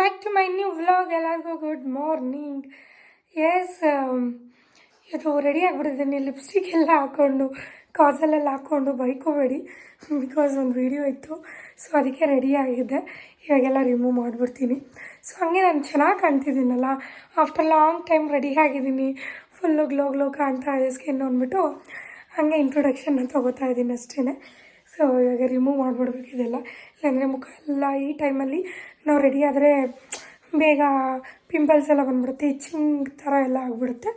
Back to my new vlog ಎಲ್ಲರಿಗೂ good morning yes ಇದು ready ಆಗಿಬಿಟ್ಟಿದ್ದೀನಿ ಲಿಪ್ಸ್ಟಿಕ್ ಎಲ್ಲ ಹಾಕ್ಕೊಂಡು ಕಾಸಲ್ಲೆಲ್ಲ ಹಾಕ್ಕೊಂಡು ಬೈಕೋಬೇಡಿ. ಬಿಕಾಸ್ ಒಂದು ವಿಡಿಯೋ ಇತ್ತು. ಸೊ ಅದಕ್ಕೆ ರೆಡಿ ಆಗಿದ್ದೆ ಇವಾಗೆಲ್ಲ ರಿಮೂವ್ ಮಾಡಿಬಿಡ್ತೀನಿ. ಸೊ ಹಾಗೆ ನಾನು ಚೆನ್ನಾಗಿ ಕಾಣ್ತಿದ್ದೀನಲ್ಲ. ಆಫ್ಟರ್ ಲಾಂಗ್ ಟೈಮ್ ರೆಡಿ ಆಗಿದ್ದೀನಿ. ಫುಲ್ಲು ಗ್ಲೋ ಗ್ಲೋ ಕಾಣ್ತಾ ಇದೆ ಸ್ಕಿನ್ ಅಂದ್ಬಿಟ್ಟು. ಹಾಗೆ ಇಂಟ್ರೊಡಕ್ಷನ್ನ ತೊಗೋತಾ ಇದ್ದೀನಿ ಅಷ್ಟೇ ಸೊ ಇವಾಗ ರಿಮೂವ್ ಮಾಡಿಬಿಡ್ಬೇಕು ಇದೆಲ್ಲ. ಇಲ್ಲಾಂದರೆ ಮುಖ ಎಲ್ಲ ಈ ಟೈಮಲ್ಲಿ ನಾವು ರೆಡಿ ಆದರೆ ಬೇಗ ಪಿಂಪಲ್ಸ್ ಎಲ್ಲ ಬಂದ್ಬಿಡುತ್ತೆ ಇಚ್ಚಿಂಗ್ ಥರ ಎಲ್ಲ ಆಗಿಬಿಡುತ್ತೆ.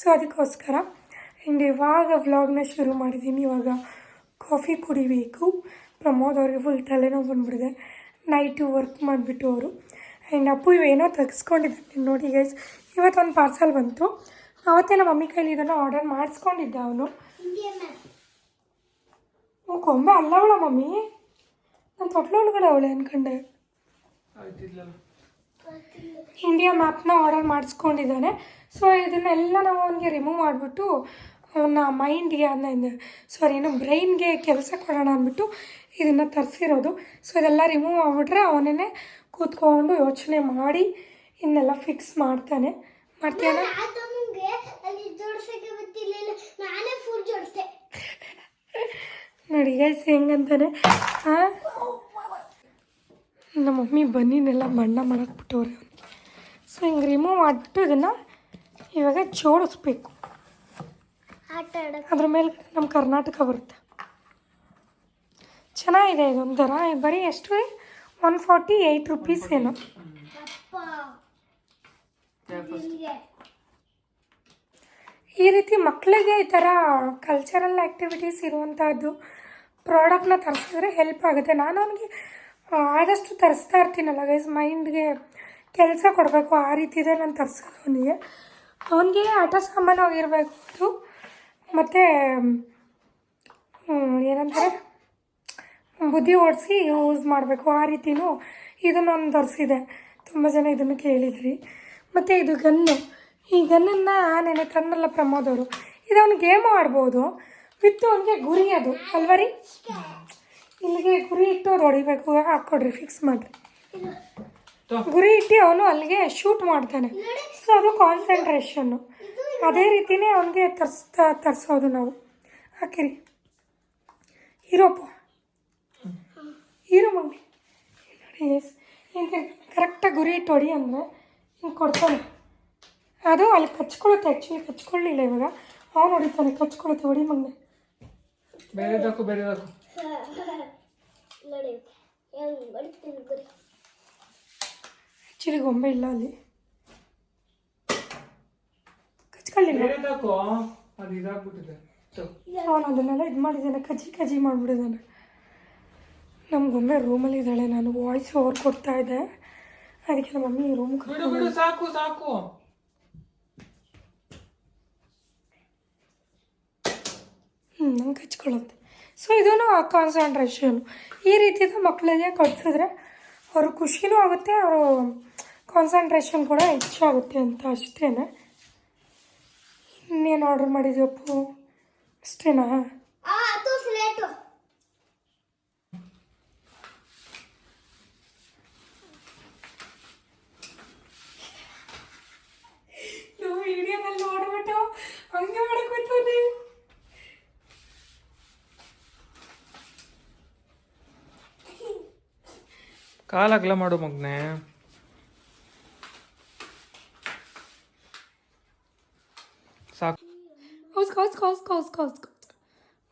ಸೊ ಅದಕ್ಕೋಸ್ಕರ ಆ್ಯಂಡ್ ಇವಾಗ ವ್ಲಾಗ್ನ ಶುರು ಮಾಡಿದ್ದೀನಿ ಇವಾಗ ಕಾಫಿ ಕುಡಿಬೇಕು. ಪ್ರಮೋದ್ ಅವ್ರಿಗೆ ಫುಲ್ ತಲೆನೋವು ಬಂದುಬಿಡಿದೆ ನೈಟು ವರ್ಕ್ ಮಾಡಿಬಿಟ್ಟು ಅವರು. ಆ್ಯಂಡ್ ಅಪ್ಪು ಇವೇನೋ ತೆಗೆಸ್ಕೊಂಡಿದ್ದಾನೆ ನೋಡಿ ಗೈಸ್ ಇವತ್ತೊಂದು ಪಾರ್ಸಲ್ ಬಂತು. ಅವತ್ತೇ ನಮ್ಮ ಮಮ್ಮಿ ಕೈಲಿ ಇದನ್ನು ಆರ್ಡರ್ ಮಾಡಿಸ್ಕೊಂಡಿದ್ದೆ ಅವನು. ಕೊಂಬೆ ಅಲ್ಲವಳ ಮಮ್ಮಿ. ನಾನು ತೊಟ್ಲು ಒಳಗಡೆ ಅವಳೆ ಅನ್ಕೊಂಡೆ. ಇಂಡಿಯಾ ಮ್ಯಾಪ್ನ ಆರ್ಡರ್ ಮಾಡಿಸ್ಕೊಂಡಿದ್ದಾನೆ. ಸೊ ಇದನ್ನೆಲ್ಲ ನಾವು ಅವನಿಗೆ ರಿಮೂವ್ ಮಾಡಿಬಿಟ್ಟು ಅವನ ಮೈಂಡ್ಗೆ ಅದನ್ನ ಸಾರಿ ಏನು ಬ್ರೈನ್ಗೆ ಕೆಲಸ ಕೊಡೋಣ ಅಂದ್ಬಿಟ್ಟು ಇದನ್ನು ತರಿಸಿರೋದು. ಸೊ ಇದೆಲ್ಲ ರಿಮೂವ್ ಮಾಡಿಬಿಟ್ರೆ ಅವನೇ ಕೂತ್ಕೊಂಡು ಯೋಚನೆ ಮಾಡಿ ಇನ್ನೆಲ್ಲ ಫಿಕ್ಸ್ ಮಾಡ್ತಾನೆ. ಮಾಡ್ತೀಯನ ಆತನಿಗೆ ಅಲ್ಲಿ ಜೋಡ್ಸಕ್ಕೆ ಗೊತ್ತಿರ್ಲಿಲ್ಲ ನಾನೇ ಫುಲ್ ಜೋಡಿಸ್ದೆ ನೋಡಿ ಗೈಸ್ ಹೆಂಗಂತಾನೆ? ನಮ್ಮ ಮಮ್ಮಿ ಬನ್ನಿನೆಲ್ಲ ಬಣ್ಣ ಮಾಡಕ್ಕೆ ಬಿಟ್ಟವ್ರೆ. ಸೊ ಹಿಂಗೆ ರಿಮೂವ್ ಮಾಡಿಬಿಟ್ಟು ಇದನ್ನು ಇವಾಗ ಜೋಡಿಸ್ಬೇಕು. ಅದ್ರ ಮೇಲೆ ನಮ್ಮ ಕರ್ನಾಟಕ ಬರುತ್ತೆ. ಚೆನ್ನಾಗಿದೆ ಇದೊಂಥರ ಇದು ಬರೀ ಎಷ್ಟು? ಒನ್ ಫಾರ್ಟಿ ಏಯ್ಟ್ ರುಪೀಸ್ ಏನು. ಈ ರೀತಿ ಮಕ್ಕಳಿಗೆ ಈ ಥರ ಕಲ್ಚರಲ್ ಆ್ಯಕ್ಟಿವಿಟೀಸ್ ಇರುವಂಥದ್ದು ಪ್ರಾಡಕ್ಟ್ನ ತರಿಸಿದ್ರೆ ಹೆಲ್ಪ್ ಆಗುತ್ತೆ. ನಾನು ಅವನಿಗೆ ಆದಷ್ಟು ತರಿಸ್ತಾ ಇರ್ತೀನಲ್ಲ ಗೈಸ್ ಮೈಂಡ್ಗೆ ಕೆಲಸ ಕೊಡಬೇಕು, ಆ ರೀತಿದೆ ನಾನು ತರಿಸೋದು ಅವನಿಗೆ. ಅವನಿಗೆ ಆಟ ಸಾಮಾನು ಆಗಿರಬೇಕು ಅದು. ಮತ್ತು ಏನಂತಾರೆ? ಬುದ್ಧಿ ಓಡಿಸಿ ಯೂಸ್ ಮಾಡಬೇಕು, ಆ ರೀತಿನೂ ಇದನ್ನೊಂದು ತರಿಸಿದೆ. ತುಂಬ ಜನ ಇದನ್ನು ಕೇಳಿದ್ರಿ ಮತ್ತು ಇದು ಗನ್ನು. ಈ ಗನ್ನನ್ನು ನೆನೆ ತಂದಲ್ಲ ಪ್ರಮೋದವರು ಇದು ಅವ್ನು ಗೇಮು ಆಡ್ಬೋದು. ವಿತ್ ಅವನಿಗೆ ಗುರಿ ಅದು ಅಲ್ವರಿ ಇಲ್ಲಿಗೆ ಗುರಿ ಇಟ್ಟು ಅವ್ರು ಹೊಡಿಬೇಕು ಹಾಕ್ಕೊಡ್ರಿ ಫಿಕ್ಸ್ ಮಾಡಿರಿ. ಗುರಿ ಇಟ್ಟು ಅವನು ಅಲ್ಲಿಗೆ ಶೂಟ್ ಮಾಡ್ತಾನೆ. ಸೊ ಅದು ಕಾನ್ಸಂಟ್ರೇಷನ್ನು ಅದೇ ರೀತಿನೇ ಅವನಿಗೆ ತರಿಸ್ತಾ, ತರಿಸೋದು ನಾವು. ಹಾಕಿರಿ. ಇರೋಪ್ಪ ಹೀರೋ ಮಮ್ಮಿ. ನೋಡಿ ಎಸ್ ಹಿಂಗೆ ಕರೆಕ್ಟಾಗಿ ಗುರಿ ಇಟ್ಟು ಹೊಡಿ ಅಂದರೆ ಹಿಂಗೆ ಕೊಡ್ತಾನೆ. ಅದು ಅಲ್ಲಿ ಕಚ್ಕೊಳುತ್ತೆ ಆ್ಯಕ್ಚುಲಿ ಕಚ್ಕೊಳ್ಳಿಲ್ಲ ಇವಾಗ. ಅವನು ಹೊಡಿತಾನೆ ಕಚ್ಕೊಳುತ್ತೆ ಹೊಡಿ ಮಗನೆ ಬೇರೆದಕ್ಕೂ ಬೇರೆದಕ್ಕೂ ನೋಡಿ ಹಾಕು ಬಡಿತೀನಿ ಗುರಿ ಆ್ಯಕ್ಚುಲಿ ಗೊಂಬೆ ಇಲ್ಲ ಅಲ್ಲಿ. ಕಚ್ಕೊಳ್ಳಿಲ್ಲ ಬೇರೆದಕ್ಕೂ ಅದು ಇದಾಗ್ಬಿಟ್ಟಿದೆ. ಸೊ, ಅವನು ಅದನ್ನೆಲ್ಲ ಇದು ಮಾಡಿದ್ದಾನೆ ಕಜ್ಜಿ ಕಜ್ಜಿ ಮಾಡಿಬಿಟ್ಟಿದ್ದಾನೆ ನಮ್ಮ ಗೊಂಬೆ ರೂಮಲ್ಲಿ ಇದ್ದಾಳೆ ನಾನು ವಾಯ್ಸ್ ಓವರ್ ಕೊಡ್ತಾ ಇದ್ದೆ. ಅದಕ್ಕೆ ನಮ್ಮ ಮಮ್ಮಿ ರೂಮ್ ಬಿಡು ಬಿಡು ಸಾಕು ಸಾಕು. ನಂಗೆ ಹಚ್ಕೊಳ್ಳುತ್ತೆ. ಸೊ ಇದೂ ಆ ಕಾನ್ಸಂಟ್ರೇಷನ್ ಈ ರೀತಿದು ಮಕ್ಕಳಿಗೆ ಕಟ್ಸಿದ್ರೆ ಅವರು ಖುಷಿನೂ ಆಗುತ್ತೆ ಅವರು ಕಾನ್ಸಂಟ್ರೇಷನ್ ಕೂಡ ಹೆಚ್ಚಾಗುತ್ತೆ ಅಂತ ಅಷ್ಟೇ ಇನ್ನೇನು ಆರ್ಡ್ರ್ ಮಾಡಿದ್ಯಪ್ಪು? ಅಷ್ಟೇನಾ? ನಾವು ವಿಡಿಯೋದಲ್ಲಿ ನೋಡ್ಬಿಟ್ಟು ಹಂಗೆ ಮಾಡಕ್ಕೆ ಹೋಗ್ತಾನೆ ಕಾಲ್ ಅಗಲ ಮಾಡು ಮಗ್ನೆ ಸಾಕು ಉಸ್ಕ ಉಸ್ಕ ಉಸ್ಕ ಉಸ್ಕ ಉಸ್ಕ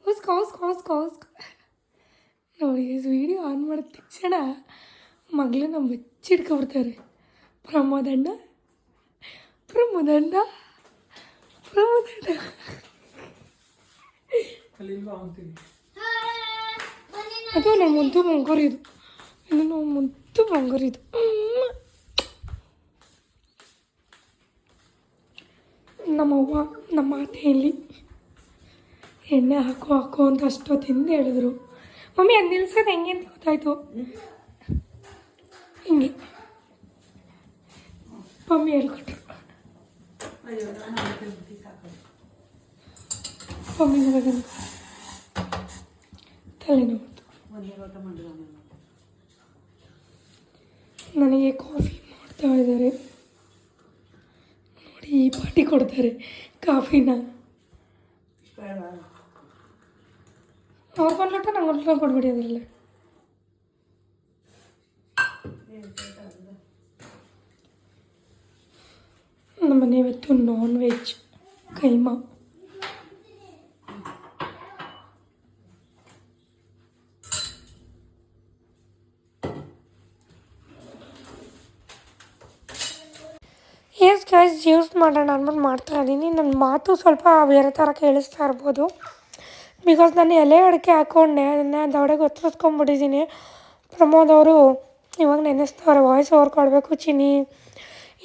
ಉಸ್ಕ ಮಾಡು ಮಗ್ನೆ. ನೋಡಿ ವಿಡಿಯೋ ಆನ್ ಮಾಡಿದ ತಕ್ಷಣ ಮಗಳನ್ನ ಬೆಚ್ಚಿಡ್ಕೊಬಿಡ್ತಾರೆ ಪ್ರಮೋದಣ್ಣ ಪ್ರಮೋದಣ್ಣ ಪ್ರಮೋದಣ್ಣ ಅದು ನಮ್ಮ ಮುದ್ದು ಮಂಗೂರಿದು ಇದು ನಮ್ಮ ಮುದ್ದು ಮಂಗೂರಿದು ನಮ್ಮವ್ವ, ನಮ್ಮ ಅತ್ತೆಯಲ್ಲಿ ಎಣ್ಣೆ ಹಾಕು ಹಾಕು ಅಂತ ಅಷ್ಟೊತ್ತಿಂದ ಹೇಳಿದ್ರು. ಮಮ್ಮಿ, ಅದು ನಿಲ್ಸೋದು ಹೆಂಗೆ ಅಂತ ಗೊತ್ತಾಯ್ತು. ಹಿಂಗೆ. ಮಮ್ಮಿ ಹೇಳ್ಕೊಟ್ರು ಮಮ್ಮಿ ನನಗೆ ತಲೆನೋವು. ನನಗೆ ಕಾಫಿ ಮಾಡ್ತಾ ಇದ್ದಾರೆ. ನೋಡಿ, ಈ ಪಾಟಿ ಕೊಡ್ತಾರೆ ಕಾಫಿನ. ಅವ್ರಿಗೊಂದು ಲೋಟ ನಂಗೆ ಒಂದು ಲೋಟ ಕೊಡ್ಬೇಡಿ ನಮ್ಮ ನಮ್ಮನೆ ಇವತ್ತು non veg keema. Yes use ಮಾಡೋಣ ಅನ್ಬಿಟ್ಟು ಮಾಡ್ತಾ ಇದ್ದೀನಿ ನನ್ನ ಮಾತು ಸ್ವಲ್ಪ ಬೇರೆ ಥರ ಕೇಳಿಸ್ತಾ ಇರ್ಬೋದು. ಬಿಕಾಸ್ ನಾನು ಎಲೆ ಅಡಿಕೆ ಹಾಕ್ಕೊಂಡೆ ಅದನ್ನು ದವಡೆಗೆ ಒತ್ತಿಸ್ಕೊಂಡ್ಬಿಟ್ಟಿದ್ದೀನಿ ಪ್ರಮೋದ್ ಅವರು ಇವಾಗ ನೆನೆಸ್ತವ್ರೆ ವಾಯ್ಸ್ ಓವರ್ ಕೊಡಬೇಕು ಚಿನಿ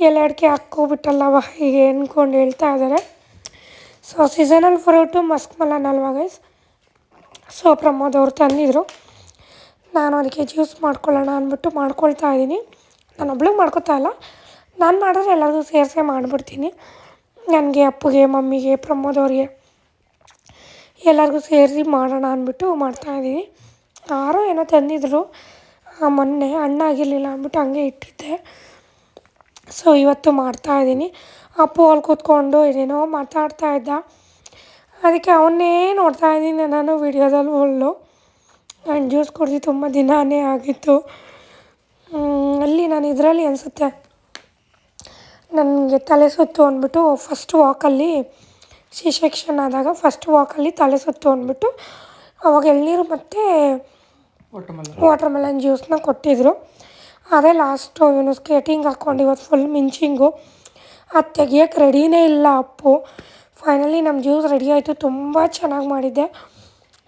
ಎಲೆ ಅಡಿಕೆ ಹಾಕ್ಕೊಬಿಟ್ಟಲ್ಲ ಹೀಗೆ ಅಂದ್ಕೊಂಡು ಹೇಳ್ತಾ ಇದ್ದಾರೆ. So seasonal fruit muskmelon ಅಲ್ವಾ ಗೈಸ್ ಸೊ ಪ್ರಮೋದ್ ಅವರು ತಂದಿದ್ರು. ನಾನು ಅದಕ್ಕೆ ಜ್ಯೂಸ್ ಮಾಡ್ಕೊಳ್ಳೋಣ ಅಂದ್ಬಿಟ್ಟು ಮಾಡ್ಕೊಳ್ತಾ ಇದ್ದೀನಿ. ನಾನು ಒಬ್ಳಿಗೆ ಮಾಡ್ಕೊತಾ ಇಲ್ಲ. ನಾನು ಮಾಡಿದ್ರೆ ಎಲ್ಲರಿಗೂ ಸೇರಿಸೇ ಮಾಡಿಬಿಡ್ತೀನಿ. ನನಗೆ ಅಪ್ಪಗೆ, ಮಮ್ಮಿಗೆ, ಪ್ರಮೋದ್ ಅವ್ರಿಗೆ ಎಲ್ಲರಿಗೂ ಸೇರಿಸಿ ಮಾಡೋಣ ಅಂದ್ಬಿಟ್ಟು ಮಾಡ್ತಾಯಿದ್ದೀನಿ ಯಾರೋ ಏನೋ ತಂದಿದ್ರು ಮೊನ್ನೆ ಅಣ್ಣ ಆಗಿರಲಿಲ್ಲ ಅಂದ್ಬಿಟ್ಟು ಹಂಗೆ ಇಟ್ಟಿದ್ದೆ. ಸೊ ಇವತ್ತು ಮಾಡ್ತಾಯಿದ್ದೀನಿ ಅಪ್ಪು ಅಲ್ಲಿ ಕೂತ್ಕೊಂಡು ಏನೇನೋ ಮಾತಾಡ್ತಾ ಇದ್ದ. ಅದಕ್ಕೆ ಅವನ್ನೇ ನೋಡ್ತಾ ಇದ್ದೀನಿ ನಾನು ವಿಡಿಯೋದಲ್ಲಿ ಒಳ್ಳು ನಾನು ಜ್ಯೂಸ್ ಕುಡ್ದು ತುಂಬ ದಿನಾನೇ ಆಗಿತ್ತು. ಅಲ್ಲಿ ನಾನು ಇದರಲ್ಲಿ ಅನಿಸುತ್ತೆ. ನನಗೆ ತಲೆ ಸುತ್ತು ಅಂದ್ಬಿಟ್ಟು ಫಸ್ಟ್ ವಾಕಲ್ಲಿ ಸಿ ಸೆಕ್ಷನ್ ಆದಾಗ ಫಸ್ಟ್ ವಾಕಲ್ಲಿ ತಲೆ ಸುತ್ತು ಅಂದ್ಬಿಟ್ಟು ಅವಾಗ ಎಳ್ನೀರು ಮತ್ತು ಒಟ್ಟಮಲ್ಲ ವಾಟರ್ ಮೆಲನ್ ಜ್ಯೂಸನ್ನ ಕೊಟ್ಟಿದ್ದರು ಅದೇ ಲಾಸ್ಟು ಇವನು ಸ್ಕೇಟಿಂಗ್ ಹಾಕ್ಕೊಂಡು ಇವತ್ತು ಫುಲ್ ಮಿಂಚಿಂಗು. ಅದು ತೆಗಿಯೋಕ್ಕೆ ರೆಡಿನೇ ಇಲ್ಲ ಅಪ್ಪು. ಫೈನಲಿ ನಮ್ಮ ಜ್ಯೂಸ್ ರೆಡಿ ಆಯಿತು, ತುಂಬ ಚೆನ್ನಾಗಿ ಮಾಡಿದ್ದೆ.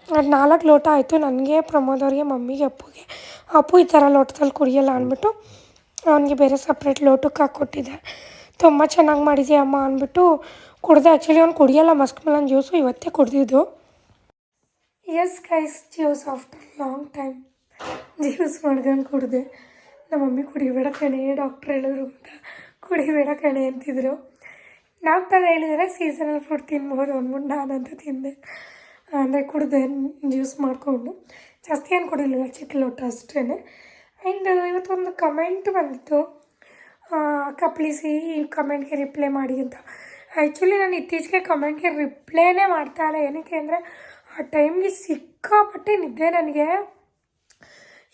ಅದು ನಾಲ್ಕು ಲೋಟ ಆಯಿತು, ನನಗೆ, ಪ್ರಮೋದ್ ಅವ್ರಿಗೆ, ಮಮ್ಮಿಗೆ, ಅಪ್ಪುಗೆ. ಅಪ್ಪು ಈ ಥರ ಲೋಟದಲ್ಲಿ ಕುಡಿಯಲ್ಲ ಅಂದ್ಬಿಟ್ಟು ಅವನಿಗೆ ಬೇರೆ ಸಪ್ರೇಟ್ ಲೋಟಕ್ಕೆ ಹಾಕ್ಕೊಟ್ಟಿದ್ದೆ. ತುಂಬ ಚೆನ್ನಾಗಿ ಮಾಡಿದ್ದೆ ಅಮ್ಮ ಅಂದ್ಬಿಟ್ಟು ಕುಡ್ದೆ. ಆ್ಯಕ್ಚುಲಿ ಅವ್ನು ಕುಡಿಯೋಲ್ಲ ಮಸ್ಕ್ ಮೆಲನ್ ಜ್ಯೂಸು ಇವತ್ತೇ ಕುಡ್ದಿದ್ದು. Yes guys juice after long time juice ಮಾಡ್ಕೊಂಡು ಕುಡಿದೆ. ನಮ್ಮ ಮಮ್ಮಿ ಕುಡಿಬೇಡ ಕಣೆ ಡಾಕ್ಟ್ರ್ ಹೇಳಿದ್ರು ಅಂತ. ಕುಡಿಬೇಡ ಕಣೆ ಅಂತಿದ್ರು. ಡಾಕ್ಟರ್ ಹೇಳಿದರೆ ಸೀಸನಲ್ ಫ್ರೂಟ್ ತಿನ್ಬೋದು ಅಂದ್ಬಿಟ್ಟು ನಾನಂತೂ ತಿಂದೆ. ಅಂದರೆ ಕುಡಿದೆ ಜ್ಯೂಸ್ ಮಾಡಿಕೊಂಡು. ಜಾಸ್ತಿ ಏನು ಕುಡಿಲಿಲ್ಲ, ಚಿಕ್ಕ ಲೋಟ ಅಷ್ಟೇ ಆ್ಯಂಡ್ ಇವತ್ತೊಂದು ಕಮೆಂಟ್ ಬಂದಿತ್ತು ಅಕ್ಕ ಪ್ಲೀಸ್ ಈ ಕಮೆಂಟ್ಗೆ ರಿಪ್ಲೈ ಮಾಡಿ ಅಂತ. ಆ್ಯಕ್ಚುಲಿ ನಾನು ಇತ್ತೀಚೆಗೆ ಕಮೆಂಟ್ಗೆ ರಿಪ್ಲೈನೇ ಮಾಡ್ತಾ ಇಲ್ಲ. ಏನಕ್ಕೆ ಅಂದರೆ, ಆ ಟೈಮ್ಗೆ ಸಿಕ್ಕಾಪಟ್ಟೆ ನಿದ್ದೆ ನನಗೆ.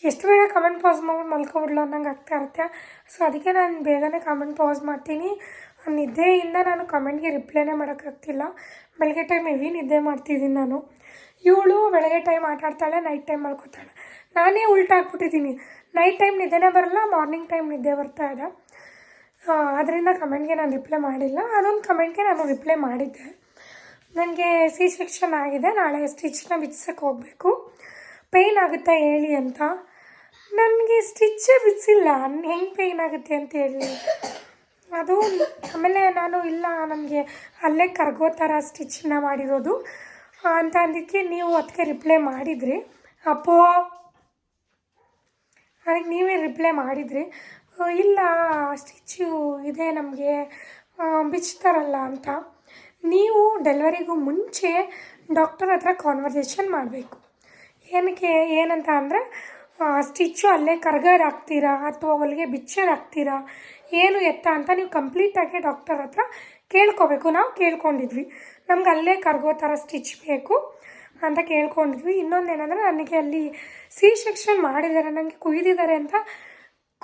ಎಷ್ಟು ಬೇಗ ಕಮೆಂಟ್ ಪಾಸ್ ಮಾಡಿ ಮಲ್ಕೊಬಿಡ್ಲು ಅನ್ನಂಗೆ ಆಗ್ತಾ ಇರುತ್ತೆ. ಸೊ ಅದಕ್ಕೆ ನಾನು ಬೇಗನೆ ಕಮೆಂಟ್ ಪಾಸ್ ಮಾಡ್ತೀನಿ. ನಿದ್ದೆಯಿಂದ ನಾನು ಕಮೆಂಟ್ಗೆ ರಿಪ್ಲೈನೇ ಮಾಡೋಕ್ಕಾಗ್ತಿಲ್ಲ ಬೆಳಗ್ಗೆ ಟೈಮ್ ಹೆವಿ ನಿದ್ದೆ ಮಾಡ್ತಿದ್ದೀನಿ ನಾನು. ಇವಳು ಬೆಳಗ್ಗೆ ಟೈಮ್ ಆಟ ಆಡ್ತಾಳೆ ನೈಟ್ ಟೈಮ್ ಮಲ್ಕೋತಾಳೆ. ನಾನೇ ಉಲ್ಟಾ ಹಾಕ್ಬಿಟ್ಟಿದ್ದೀನಿ ನೈಟ್ ಟೈಮ್ ನಿದ್ದೆನೇ ಬರಲ್ಲ ಮಾರ್ನಿಂಗ್ ಟೈಮ್ ನಿದ್ದೆ ಬರ್ತಾ ಇದೆ. ಅದರಿಂದ ಕಮೆಂಟ್ಗೆ ನಾನು ರಿಪ್ಲೈ ಮಾಡಿಲ್ಲ. ಅದೊಂದು ಕಮೆಂಟ್ಗೆ ನಾನು ರಿಪ್ಲೈ ಮಾಡಿದ್ದೆ. ನನಗೆ ಸಿ ಸೆಕ್ಷನ್ ಆಗಿದೆ. ನಾಳೆ ಸ್ಟಿಚ್ನ ಬಿಚ್ಚಕ್ಕೆ ಹೋಗಬೇಕು. ಪೇಯ್ನ್ ಆಗುತ್ತಾ ಹೇಳಿ ಅಂತ. ನನಗೆ ಸ್ಟಿಚ್ಚೇ ಬಿಚ್ಚಿಲ್ಲ ಹೆಂಗೆ ಪೇಯ್ನ್ ಆಗುತ್ತೆ ಅಂತ ಹೇಳಿ. ಅದು ಆಮೇಲೆ ನಾನು ಇಲ್ಲ, ನನಗೆ ಅಲ್ಲೇ ಕರ್ಗೋ ಥರ ಸ್ಟಿಚ್ನ ಮಾಡಿರೋದು. ಅಂತ ಅಂದಿದ್ದಕ್ಕೆ ನೀವು ಅದಕ್ಕೆ ರಿಪ್ಲೈ ಮಾಡಿದ್ರಿ. ಅಪ್ಪೋ. ಅದಕ್ಕೆ ನೀವೇ ರಿಪ್ಲೈ ಮಾಡಿದ್ರಿ. ಇಲ್ಲ ಸ್ಟಿಚ್ಚು ಇದೆ ನಮಗೆ. ಬಿಚ್ತಾರಲ್ಲ ಅಂತ. ನೀವು ಡೆಲಿವರಿಗೂ ಮುಂಚೆ ಡಾಕ್ಟರ್ ಹತ್ರ ಕಾನ್ವರ್ಸೇಷನ್ ಮಾಡಬೇಕು. ಏನಕ್ಕೆ, ಏನಂತ ಅಂದರೆ ಸ್ಟಿಚ್ಚು ಅಲ್ಲೇ ಕರ್ಗರ್ ಹಾಕ್ತೀರಾ ಅಥವಾ ಹೊಲಿಗೆ ಬಿಚ್ಚರ್ ಹಾಕ್ತೀರಾ? ಏನು ಎತ್ತ ಅಂತ ನೀವು ಕಂಪ್ಲೀಟಾಗಿ ಡಾಕ್ಟರ್ ಹತ್ರ ಕೇಳ್ಕೊಬೇಕು. ನಾವು ಕೇಳ್ಕೊಂಡಿದ್ವಿ. ನಮ್ಗೆ ಅಲ್ಲೇ ಕರ್ಗೋ ಥರ ಸ್ಟಿಚ್ ಬೇಕು ಅಂತ ಕೇಳ್ಕೊಂಡಿದ್ವಿ. ಇನ್ನೊಂದು ಏನಂದರೆ ನನಗೆ ಅಲ್ಲಿ ಸಿ ಸೆಕ್ಷನ್ ಮಾಡಿದ್ದಾರೆ. ನನಗೆ ಕುಯ್ದಿದ್ದಾರೆ ಅಂತ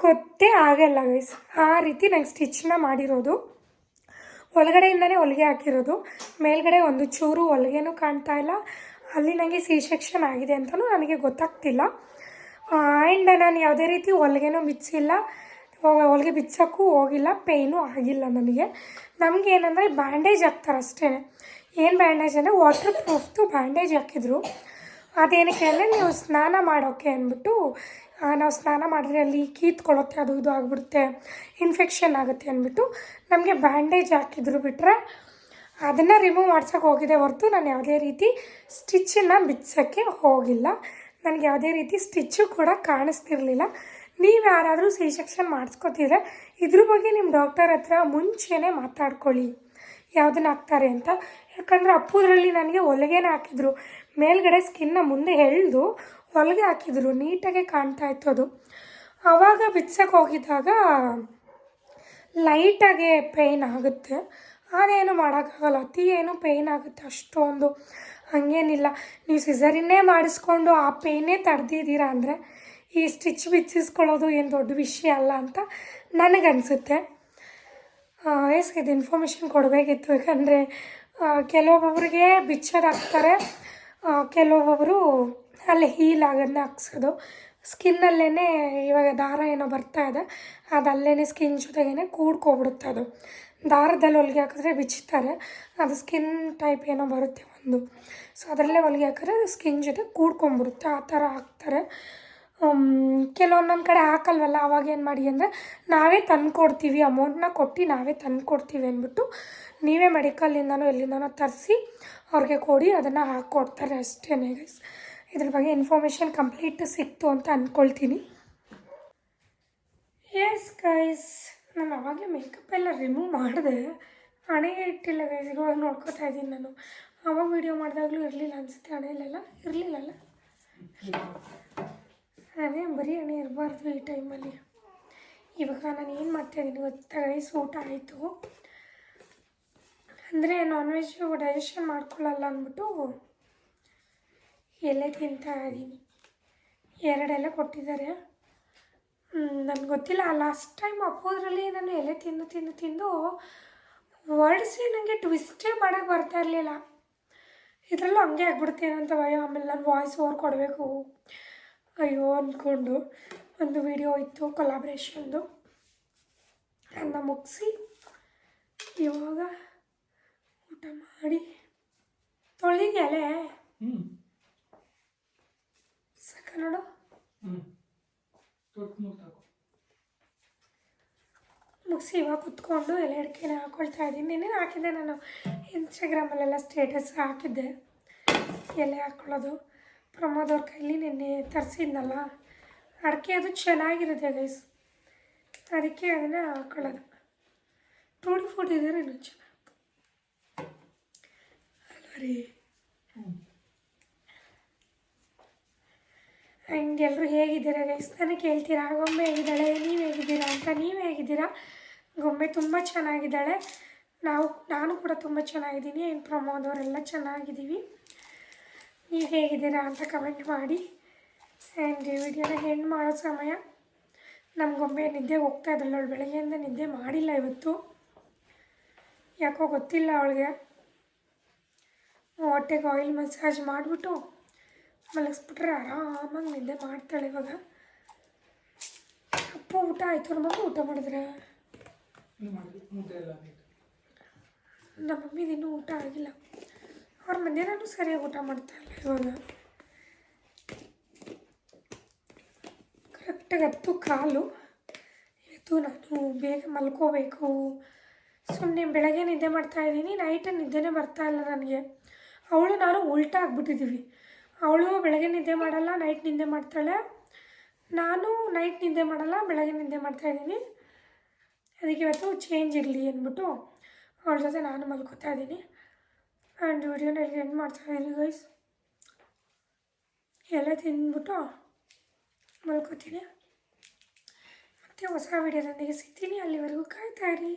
ಗೊತ್ತೇ ಆಗಲ್ಲ ಗೈಸ್ ಆ ರೀತಿ ನಂಗೆ ಸ್ಟಿಚ್ನ ಮಾಡಿರೋದು. ಒಳಗಡೆಯಿಂದನೇ ಹೊಲಿಗೆ ಹಾಕಿರೋದು. ಮೇಲ್ಗಡೆ ಒಂದು ಚೂರು ಹೊಲಿಗೆನೂ ಕಾಣ್ತಾ ಇಲ್ಲ. ಅಲ್ಲಿ ನನಗೆ ಸಿ ಸೆಕ್ಷನ್ ಆಗಿದೆ ಅಂತಲೂ ನನಗೆ ಗೊತ್ತಾಗ್ತಿಲ್ಲ. ಆ್ಯಂಡ್ ನಾನು ಯಾವುದೇ ರೀತಿ ಹೊಲಿಗೆನೂ ಬಿಚ್ಚಿಲ್ಲ. ಹೊಲಿಗೆ ಬಿಚ್ಚೋಕ್ಕೂ ಹೋಗಿಲ್ಲ. ಪೇಯ್ನೂ ಆಗಿಲ್ಲ ನನಗೆ. ನಮಗೆ ಏನಂದರೆ ಬ್ಯಾಂಡೇಜ್ ಹಾಕ್ತಾರೆ ಅಷ್ಟೇ ಏನು ಬ್ಯಾಂಡೇಜ್ ಅಂದರೆ ವಾಟರ್ ಪ್ರೂಫ್ದು ಬ್ಯಾಂಡೇಜ್ ಹಾಕಿದ್ರು. ಅದೇನಕ್ಕೆ ಅಂದರೆ ನೀವು ಸ್ನಾನ ಮಾಡೋಕ್ಕೆ ಅಂದ್ಬಿಟ್ಟು ನಾವು ಸ್ನಾನ ಮಾಡಿದ್ರೆ ಅಲ್ಲಿ ಕೀತ್ಕೊಳ್ಳುತ್ತೆ ಅದು ಇದು ಆಗಿಬಿಡುತ್ತೆ ಇನ್ಫೆಕ್ಷನ್ ಆಗುತ್ತೆ ಅಂದ್ಬಿಟ್ಟು ನಮಗೆ ಬ್ಯಾಂಡೇಜ್ ಹಾಕಿದ್ರು ಬಿಟ್ಟರೆ ಅದನ್ನು ರಿಮೂವ್ ಮಾಡ್ಸೋಕೆ ಹೋಗಿದೆ ಹೊರತು ನಾನು ಯಾವುದೇ ರೀತಿ ಸ್ಟಿಚ್ಚನ್ನು ಬಿಚ್ಚೋಕ್ಕೆ ಹೋಗಿಲ್ಲ. ನನಗೆ ಯಾವುದೇ ರೀತಿ ಸ್ಟಿಚ್ಚು ಕೂಡ ಕಾಣಿಸ್ತಿರ್ಲಿಲ್ಲ. ನೀವು ಯಾರಾದರೂ ಸಿ ಸೆಕ್ಷನ್ ಮಾಡಿಸ್ಕೊತಿದ್ರೆ ಇದ್ರ ಬಗ್ಗೆ ನಿಮ್ಮ ಡಾಕ್ಟರ್ ಹತ್ರ ಮುಂಚೆನೇ ಮಾತಾಡ್ಕೊಳ್ಳಿ. ಯಾವುದನ್ನ ಹಾಕ್ತಾರೆ ಅಂತ. ಯಾಕಂದರೆ ಅಪ್ಪುದರಲ್ಲಿ ನನಗೆ ಹೊಲಿಗೆನ ಹಾಕಿದ್ರು. ಮೇಲ್ಗಡೆ ಸ್ಕಿನ್ನ ಮುಂದೆ ಎಳೆದು ಹೊಲಿಗೆ ಹಾಕಿದ್ರು, ನೀಟಾಗೆ ಕಾಣ್ತಾ ಇತ್ತು ಅದು. ಆವಾಗ ಬಿಚ್ಚಕ್ಕೆ ಹೋಗಿದ್ದಾಗ ಲೈಟಾಗೆ ಪೇಯ್ನ್ ಆಗುತ್ತೆ. ಅದೇನು ಮಾಡೋಕ್ಕಾಗಲ್ಲ, ಅತಿ ಏನು ಪೇಯ್ನ್ ಆಗುತ್ತೆ ಅಷ್ಟೊಂದು. ಹಾಗೇನಿಲ್ಲ, ನೀವು ಸಿಸರಿನ್ನೇ ಮಾಡಿಸ್ಕೊಂಡು ಆ ಪೇಯ್ನೇ ತಡೆದಿದ್ದೀರಾ ಅಂದರೆ, ಈ ಸ್ಟಿಚ್ ಬಿಚ್ಚಿಸ್ಕೊಳ್ಳೋದು ಏನು ದೊಡ್ಡ ವಿಷಯ ಅಲ್ಲ ಅಂತ ನನಗನ್ಸುತ್ತೆ. ಎಸ್, ಇದು ಇನ್ಫಾರ್ಮೇಷನ್ ಕೊಡಬೇಕಿತ್ತು. ಯಾಕಂದರೆ ಕೆಲವೊಬ್ಬೊಬ್ರಿಗೆ ಬಿಚ್ಚೋದಾಗ್ತಾರೆ. ಕೆಲವೊಬ್ಬೊಬ್ಬರು ಅಲ್ಲಿ ಹೀಲ್ ಆಗೋದನ್ನ ಹಾಕ್ಸೋದು. ಸ್ಕಿನ್ನಲ್ಲೇ ಇವಾಗ ದಾರ ಏನೋ ಬರ್ತಾ ಇದೆ. ಅದು ಅಲ್ಲೇ ಸ್ಕಿನ್ ಜೊತೆಗೇ ಕೂಡ್ಕೊಬಿಡುತ್ತೆ ಅದು. ದಾರದಲ್ಲಿ ಹೊಲಿಗೆ ಹಾಕಿದ್ರೆ ಬಿಚ್ಚುತ್ತಾರೆ ಅದು ಸ್ಕಿನ್ ಟೈಪ್ ಏನೋ ಬರುತ್ತೆ ಒಂದು. ಸೊ ಅದರಲ್ಲೇ ಹೊಲಿಗೆ ಹಾಕಿದ್ರೆ ಸ್ಕಿನ್ ಜೊತೆ ಕೂಡ್ಕೊಂಬಿಡುತ್ತೆ. ಆ ಥರ ಹಾಕ್ತಾರೆ. ಕೆಲವೊಂದೊಂದು ಕಡೆ ಹಾಕಲ್ವಲ್ಲ? ಅವಾಗ ಏನು ಮಾಡಿ ಅಂದರೆ, ನಾವೇ ತಂದು ಕೊಡ್ತೀವಿ ಅಮೌಂಟ್ನ ಕೊಟ್ಟು ನಾವೇ ತಂದು ಕೊಡ್ತೀವಿ ಅಂದ್ಬಿಟ್ಟು ನೀವೇ ಮೆಡಿಕಲಿಂದನೋ ಎಲ್ಲಿಂದನೋ ತರಿಸಿ ಅವ್ರಿಗೆ ಕೊಡಿ, ಅದನ್ನು ಹಾಕ್ಕೊಡ್ತಾರೆ ಅಷ್ಟೇ ಗೈಸ್ ಇದ್ರ ಬಗ್ಗೆ ಇನ್ಫಾರ್ಮೇಷನ್ ಕಂಪ್ಲೀಟ್ ಸಿಕ್ತು ಅಂತ ಅಂದ್ಕೊಳ್ತೀನಿ ಎಸ್ ಗೈಸ್ ನಾನು ಅವಾಗಲೇ ಮೇಕಪ್ ಎಲ್ಲ ರಿಮೂವ್ ಮಾಡಿದೆ. ಹಣೆಗೆ ಇಟ್ಟಿಲ್ಲ ಗೈಸ್ ಇವಾಗ ನೋಡ್ಕೋತಾ ಇದ್ದೀನಿ ನಾನು. ಅವಾಗ ವೀಡಿಯೋ ಮಾಡಿದಾಗಲೂ ಇರಲಿಲ್ಲ ಅನಿಸುತ್ತೆ. ಹಣೆಯಲ್ಲೆಲ್ಲ ಇರಲಿಲ್ಲಲ್ಲ ಅದೇ ಬರೀ ಹಣೆ ಇರಬಾರ್ದು ಈ ಟೈಮಲ್ಲಿ ಇವಾಗ ನಾನು ಏನು ಮಾಡ್ತಾಯಿದ್ದೀನಿ ಗೊತ್ತಾ ಗೈಸ್ ಊಟ ಆಯಿತು. ಅಂದರೆ ನಾನ್ ವೆಜ್ ಡೈಜೆಷನ್ ಮಾಡ್ಕೊಳ್ಳಲ್ಲ ಅಂದ್ಬಿಟ್ಟು ಎಲೆ ತಿಂತಾ ಇದ್ದೀನಿ. ಎರಡೆಲ್ಲ ಕೊಟ್ಟಿದ್ದಾರೆ. ನನಗೆ ಗೊತ್ತಿಲ್ಲ. ಲಾಸ್ಟ್ ಟೈಮ್ ಅಪ್ಪೋದ್ರಲ್ಲಿ ನಾನು ಎಲೆ ತಿಂದು ತಿಂದು ತಿಂದು ವರ್ಡ್ಸೇ ನನಗೆ ಟ್ವಿಸ್ಟೇ ಮಾಡೋಕ್ಕೆ ಬರ್ತಾ ಇರಲಿಲ್ಲ. ಇದರಲ್ಲೂ ಹಂಗೆ ಆಗ್ಬಿಡ್ತೇನೆ ಅಂತ ಭಯ. ಆಮೇಲೆ ನಾನು ವಾಯ್ಸ್ ಓವರ್ ಕೊಡಬೇಕು. ಅಯ್ಯೋ ಅಂದ್ಕೊಂಡು ಒಂದು ವಿಡಿಯೋ ಇತ್ತು ಕೊಲಾಬ್ರೇಷನ್ದು ಅನ್ನ ಮುಗಿಸಿ ಇವಾಗ ಊಟ ಮಾಡಿ. ತೊಳಿಗೆ ನೋಡು ಮುಗಿಸಿ ಇವಾಗ ಕುತ್ಕೊಂಡು ಎಲ್ಲ ಅಡಿಕೆನ ಹಾಕೊಳ್ತಾ ಇದ್ದೀನಿ. ನಿನ್ನೆ ಹಾಕಿದ್ದೆ ನಾನು? ಇನ್ಸ್ಟಾಗ್ರಾಮಲ್ಲೆಲ್ಲ ಸ್ಟೇಟಸ್ ಹಾಕಿದ್ದೆ. ಎಲೆ ಹಾಕ್ಕೊಳ್ಳೋದು ಪ್ರಮೋದ್ ಅವ್ರ ಕೈಲಿ ನಿನ್ನೆ ತರಿಸಿದ್ನಲ್ಲ? ಅಡಿಕೆ ಅದು ಚೆನ್ನಾಗಿರುತ್ತೆ ಗೈಸ್ ಅದಕ್ಕೆ ಅದನ್ನು ಹಾಕೊಳ್ಳೋದು. ಟೂಡಿ ಫುಡ್ ಇದ್ರೆ ಇನ್ನೂ ಚೆನ್ನಾಗಿ ಅಲ್ವ ರೀ? ಎಲ್ಲರೂ ಹೇಗಿದ್ದೀರಾ ಗೈಸ್ ನನಗೆ ಕೇಳ್ತೀರಾ? ಗೊಂಬೆ ಹೇಗಿದ್ದಾಳೆ? ನೀವು ಹೇಗಿದ್ದೀರಾ ಅಂತ ನೀವು ಹೇಗಿದ್ದೀರಾ? ಗೊಂಬೆ ತುಂಬ ಚೆನ್ನಾಗಿದ್ದಾಳೆ. ನಾವು, ನಾನು ಕೂಡ ತುಂಬ ಚೆನ್ನಾಗಿದ್ದೀನಿ. ಏನು ಪ್ರಮೋದ್ ಅವರೆಲ್ಲ ಚೆನ್ನಾಗಿದ್ದೀವಿ. ನೀವು ಹೇಗಿದ್ದೀರಾ ಅಂತ ಕಮೆಂಟ್ ಮಾಡಿ. ಆ್ಯಂಡ್ ಈ ವಿಡಿಯೋನ ಹೆಣ್ಣು ಮಾಡೋ ಸಮಯ. ನಮ್ಮ ಗೊಂಬೆ ನಿದ್ದೆ ಹೋಗ್ತಾ ಇದ್ದಾಳೆ ಅವಳು ಬೆಳಗ್ಗೆಯಿಂದ ನಿದ್ದೆ ಮಾಡಿಲ್ಲ ಇವತ್ತು. ಯಾಕೋ ಗೊತ್ತಿಲ್ಲ ಅವಳಿಗೆ. ಹೊಟ್ಟೆಗೆ ಆಯಿಲ್ ಮಸಾಜ್ ಮಾಡಿಬಿಟ್ಟು ಮಲಗಿಸ್ಬಿಟ್ರೆ ಆರಾಮಾಗಿ ನಿದ್ದೆ ಮಾಡ್ತಾಳೆ ಇವಾಗ. ಅಪ್ಪ ಊಟ ಆಯಿತು ಮಗು ಊಟ ಮಾಡಿದ್ರೆ? ನಮ್ಮ ಇನ್ನೂ ಊಟ ಆಗಿಲ್ಲ. ಅವ್ರ ಮನೆಯಲ್ಲೂ ಸರಿಯಾಗಿ ಊಟ ಮಾಡ್ತಾ ಇಲ್ಲ ಇವಾಗ. ಕರೆಕ್ಟಾಗಿ ಹತ್ತು ಕಾಲು. ಇವತ್ತು ನಾನು ಬೇಗ ಮಲ್ಕೋಬೇಕು. ಸುಮ್ಮನೆ ಬೆಳಗ್ಗೆ ನಿದ್ದೆ ಮಾಡ್ತಾ ಇದ್ದೀನಿ ನೈಟ್ ನಿದ್ದೆನೇ ಬರ್ತಾ ಇಲ್ಲ ನನಗೆ. ಅವಳು ನಾನು ಉಲ್ಟಾ ಆಗ್ಬಿಟ್ಟಿದ್ದೀವಿ. ಅವಳು ಬೆಳಗ್ಗೆ ನಿದ್ದೆ ಮಾಡಲ್ಲ ನೈಟ್ ನಿದ್ದೆ ಮಾಡ್ತಾಳೆ. ನಾನು ನೈಟ್ ನಿದ್ದೆ ಮಾಡಲ್ಲ, ಬೆಳಗ್ಗೆ ನಿದ್ದೆ ಮಾಡ್ತಾ ಇದ್ದೀನಿ. ಅದಕ್ಕೆ ಇವತ್ತು ಚೇಂಜ್ ಇರಲಿ ಅಂದ್ಬಿಟ್ಟು ಅವಳ ಜೊತೆ ನಾನು ಮಲ್ಕೋತಾ ಇದ್ದೀನಿ. ಆ್ಯಂಡ್ ವಿಡಿಯೋನ ಇಲ್ಲಿ ಎಂಡ್ ಮಾಡ್ತಾ ಇದ್ದೀನಿ ಗೈಸ್ ಎಲ್ಲ ತಿಂದ್ಬಿಟ್ಟು ಮಲ್ಕೋತೀನಿ. ಮತ್ತೆ ಹೊಸ ವಿಡಿಯೋದೊಂದಿಗೆ ಸಿಗ್ತೀನಿ. ಅಲ್ಲಿವರೆಗೂ ಕಾಯ್ತಾ ಇರಿ.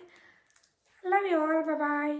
Love you all bye